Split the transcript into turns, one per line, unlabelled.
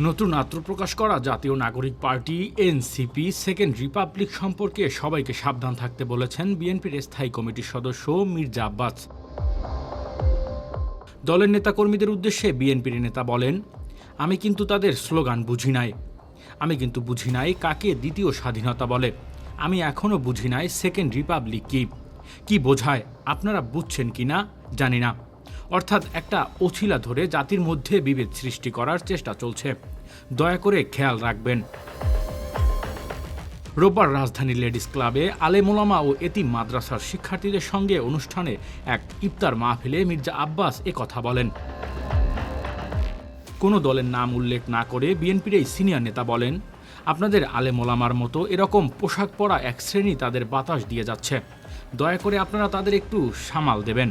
নতুন আত্মপ্রকাশ করা জাতীয় নাগরিক পার্টি এনসিপি সেকেন্ড রিপাবলিক সম্পর্কে সবাইকে সাবধান থাকতে বলেছেন বিএনপির স্থায়ী কমিটির সদস্য মির্জা আব্বাস। দলের নেতাকর্মীদের উদ্দেশ্যে বিএনপির নেতা বলেন, আমি কিন্তু তাদের স্লোগান বুঝি নাই। আমি কিন্তু বুঝি নাই কাকে দ্বিতীয় স্বাধীনতা বলে। আমি এখনও বুঝি নাই সেকেন্ড রিপাবলিক কি। কি বোঝায়? আপনারা বুঝছেন কি না জানি না। অর্থাৎ একটা অছিলা ধরে জাতির মধ্যে বিভেদ সৃষ্টি করার চেষ্টা চলছে। দয়া করে খেয়াল রাখবেন। রোববার রাজধানীর লেডিস ক্লাবে আলেমোলামা ও এতিম মাদ্রাসার শিক্ষার্থীদের সঙ্গে অনুষ্ঠানে এক ইফতার মাহফিলে মির্জা আব্বাস এ কথা বলেন। কোনো দলের নাম উল্লেখ না করে বিএনপির এই সিনিয়র নেতা বলেন, আপনাদের আলেমোলামার মতো এরকম পোশাক পরা এক শ্রেণি তাদের বাতাস দিয়ে যাচ্ছে। দয়া করে আপনারা তাদের একটু সামাল দেবেন।